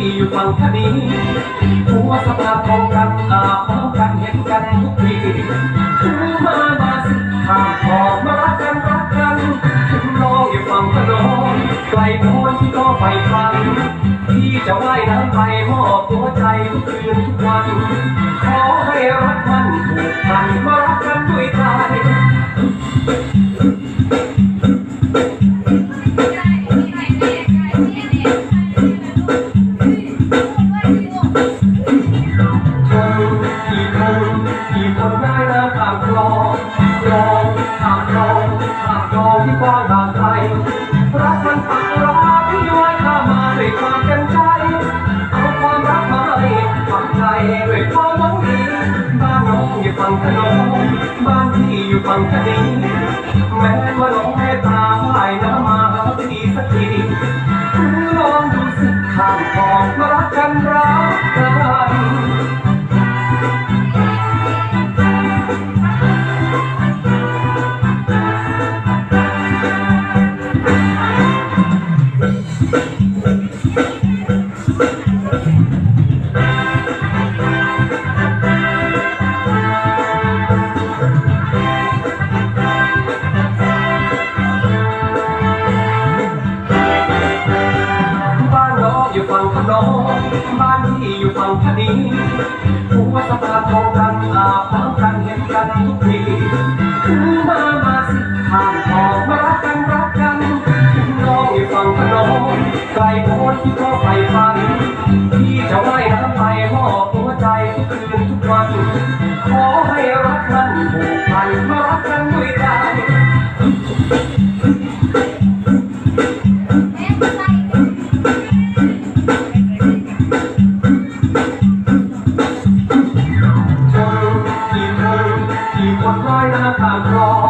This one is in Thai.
อยู่ฝั่งคดีหัวสภาพองกันอาพร้อมกันเห็นกันทุกทีถึงมานาสิทางออกมารักกันรักกันถึงรออยู่ฝั่งถนนไกลโพ้นที่ก็ไปฟังที่จะว่ายน้ำไปมอบหัวใจทุกคืนทุกวัน ที่คนได้น้ำข้ากคลองคลองข้ากคลองข้ากคลองที่กว้างบางไกลรักมันปักรักที่ย้อยข้ามาด้วยความเต็มใจเอาความรักมาให้ปักใจด้วยความหวังดีบ้านน้องอยู่ฝั่งถนนบ้านพี่อยู่ฝั่งทะเฝั่งขนมบ้านที่อยู่ฝั่งพนีหัวสะพานทองรันอาบน้ำกันเห็นกันทุกทีถึงมามาสิทางทองมารักกันรักกันถึงน้องอยู่ฝั่งขนมไกลโพดที่ก็ไปฟังที่จะว่ายน้ำไปมอบหัวใจทุกคืนทุกวัน ขอให้รักมันผูกพันมารักกันด้วยใจ ที่คนร้อยหน้าตามรอ